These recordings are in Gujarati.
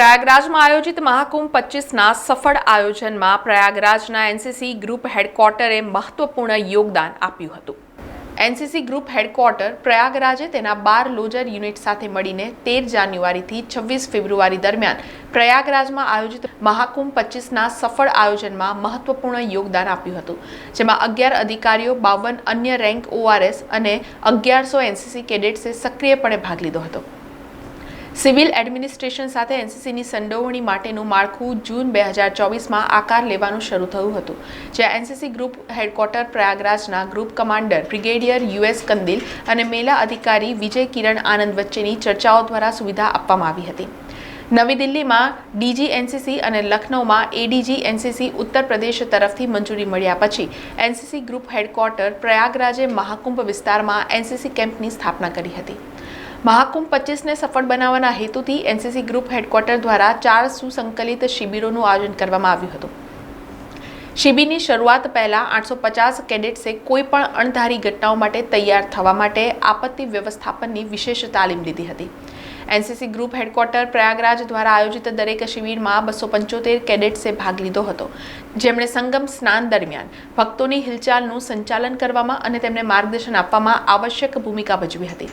પ્રયાગરાજમાં આયોજિત મહાકુંભ પચીસના સફળ આયોજનમાં પ્રયાગરાજના એનસીસી ગ્રુપ હેડક્વાર્ટરે મહત્વપૂર્ણ યોગદાન આપ્યું હતું. એનસીસી ગ્રુપ હેડક્વાર્ટર પ્રયાગરાજે તેના બાર લોજર યુનિટ સાથે મળીને તેર જાન્યુઆરીથી છવ્વીસ ફેબ્રુઆરી દરમિયાન પ્રયાગરાજમાં આયોજિત મહાકુંભ પચીસના સફળ આયોજનમાં મહત્વપૂર્ણ યોગદાન આપ્યું હતું, જેમાં અગિયાર અધિકારીઓ, બાવન અન્ય રેન્ક ઓઆરએસ અને અગિયારસો એનસીસી કેડેટ્સે સક્રિયપણે ભાગ લીધો હતો. સિવિલ એડમિનિસ્ટ્રેશન સાથે એનસીસીની સંડોવણી માટેનું માળખું જૂન બે હજાર ચોવીસમાં આકાર લેવાનું શરૂ થયું હતું, જ્યાં NCC group headquarter પ્રયાગરાજના group commander brigadier U S Kandil અને મેલા અધિકારી વિજય કિરણ આનંદ વચ્ચેની ચર્ચાઓ દ્વારા સુવિધા આપવામાં આવી હતી. નવી દિલ્હીમાં ડીજી એનસીસી અને લખનૌમાં એડીજી એનસીસી ઉત્તર પ્રદેશ તરફથી મંજૂરી મળ્યા પછી એનસીસી ગ્રુપ હેડક્વાર્ટર પ્રયાગરાજે મહાકુંભ વિસ્તારમાં એનસીસી કેમ્પની સ્થાપના કરી હતી. મહાકુંભ પચીસને સફળ બનાવવાના હેતુથી એનસીસી ગ્રુપ હેડક્વાર્ટર દ્વારા ચાર સુસંકલિત શિબિરોનું આયોજન કરવામાં આવ્યું હતું. શિબિરની શરૂઆત પહેલા આઠસો પચાસ કેડેટ્સે કોઈપણ અણધારી ઘટનાઓ માટે તૈયાર થવા માટે આપત્તિ વ્યવસ્થાપનની વિશેષ તાલીમ લીધી હતી. એનસીસી ગ્રુપ હેડક્વાર્ટર પ્રયાગરાજ દ્વારા આયોજિત દરેક શિબિરમાં બસો પંચોતેર કેડેટ્સે ભાગ લીધો હતો. જેમણે સંગમ સ્નાન દરમિયાન ભક્તોની હિલચાલનું સંચાલન કરવામાં અને તેમને માર્ગદર્શન આપવામાં આવશ્યક ભૂમિકા ભજવી હતી.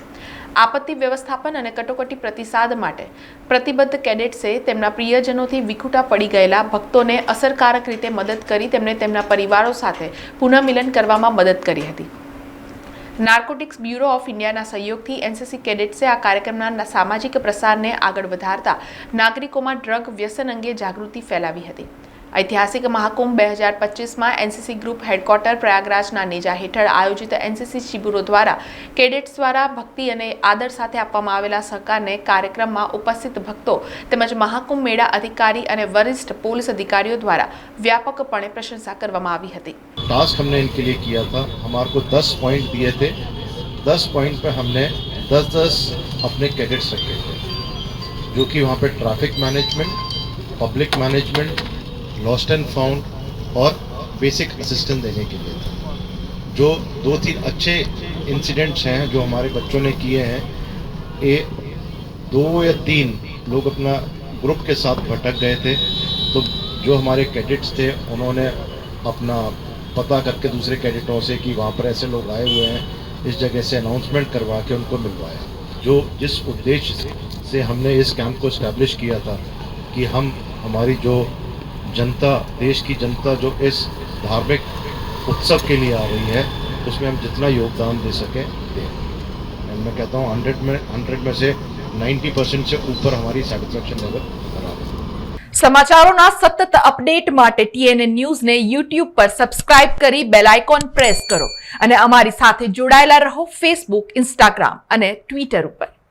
આપત્તિ વ્યવસ્થાપન અને કટોકટી પ્રતિસાદ માટે પ્રતિબદ્ધ કેડેટ્સે તેમના પ્રિયજનોથી વિખૂટા પડી ગયેલા ભક્તોને અસરકારક રીતે મદદ કરી તેમને તેમના પરિવારો સાથે પુનઃમિલન કરવામાં મદદ કરી હતી. નાર્કોટિક્સ બ્યુરો ઓફ ઇન્ડિયાના સહયોગથી એનસીસી કેડેટ્સે આ કાર્યક્રમના સામાજિક પ્રસારને આગળ વધારતા નાગરિકોમાં ડ્રગ વ્યસન અંગે જાગૃતિ ફેલાવી હતી. ઐતિહાસિક મહાકુંભ બે હજાર પચીસમાં એનસીસી ગ્રુપ હેડક્વાર્ટર પ્રયાગરાજના નેજા હેઠળ આયોજિત એનસીસી શિબિરો દ્વારા કેડેટ્સ દ્વારા ભક્તિ અને આદર સાથે આપવામાં આવેલા સહકારને કાર્યક્રમમાં ઉપસ્થિત ભક્તો તેમજ મહાકુંભ મેળા અધિકારી અને વરિષ્ઠ પોલીસ અધિકારીઓ દ્વારા વ્યાપકપણે પ્રશંસા કરવામાં આવી હતી टास्क हमने इनके लिए किया था हमारे को दस पॉइंट दिए थे दस पॉइंट पे हमने दस दस अपने कैडेट्स रखे थे जो कि वहाँ पे traffic management public management lost and found और बेसिक असिस्टेंस देने के लिए। था जो दो तीन अच्छे इंसिडेंट्स हैं जो हमारे बच्चों ने किए हैं ये दो या तीन लोग अपना ग्रुप के साथ भटक गए थे। तो जो हमारे कैडेट्स थे उन्होंने अपना पता करके दूसरे कैडेटों से कि वहाँ पर ऐसे लोग आए हुए हैं इस जगह से अनाउंसमेंट करवा के उनको मिलवाया। जो जिस उद्देश्य से, हमने इस कैंप को इस्टेब्लिश किया था कि हम हमारी जो जनता देश की जनता जो इस धार्मिक उत्सव के लिए आ रही है उसमें हम जितना योगदान दे सकें दें एंड मैं कहता हूँ हंड्रेड में हंड्रेड में से नाइन्टी परसेंट से ऊपर हमारी सेटिस्फेक्शन लेवल बना है સમાચારોના સતત અપડેટ માટે ટીએનએ ન્યૂઝને યુટ્યુબ પર સબસ્ક્રાઇબ કરી બેલ આઇકોન પ્રેસ કરો અને અમારી સાથે જોડાયેલા રહો ફેસબુક ઇન્સ્ટાગ્રામ અને ટ્વિટર ઉપર